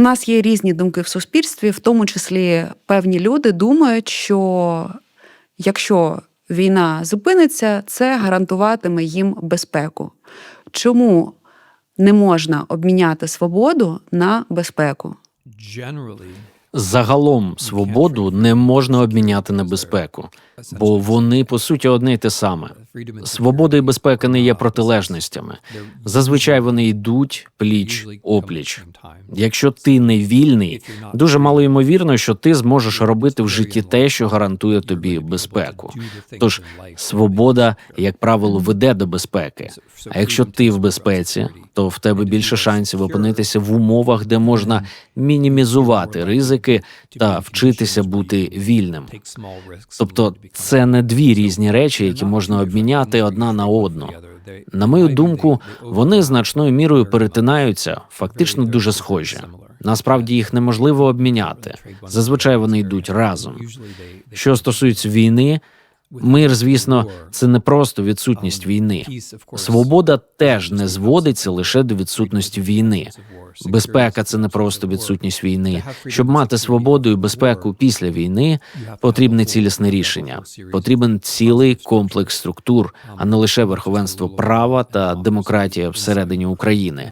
У нас є різні думки в суспільстві, в тому числі певні люди думають, що якщо війна зупиниться, це гарантуватиме їм безпеку. Чому не можна обміняти свободу на безпеку? Загалом свободу не можна обміняти на безпеку, бо вони по суті одне й те саме. Свобода і безпека не є протилежностями. Зазвичай вони йдуть пліч опліч. Якщо ти не вільний, дуже мало ймовірно, що ти зможеш робити в житті те, що гарантує тобі безпеку. Тож свобода, як правило, веде до безпеки. А якщо ти в безпеці, то в тебе більше шансів опинитися в умовах, де можна мінімізувати ризики та вчитися бути вільним. Тобто, це не дві різні речі, які можна обміняти одна на одну. На мою думку, вони значною мірою перетинаються, фактично дуже схожі. Насправді їх неможливо обміняти. Зазвичай вони йдуть разом. Що стосується війни, мир, звісно, це не просто відсутність війни. Свобода теж не зводиться лише до відсутності війни. Безпека це не просто відсутність війни. Щоб мати свободу і безпеку після війни, потрібне цілісне рішення. Потрібен цілий комплекс структур, а не лише верховенство права та демократія всередині України.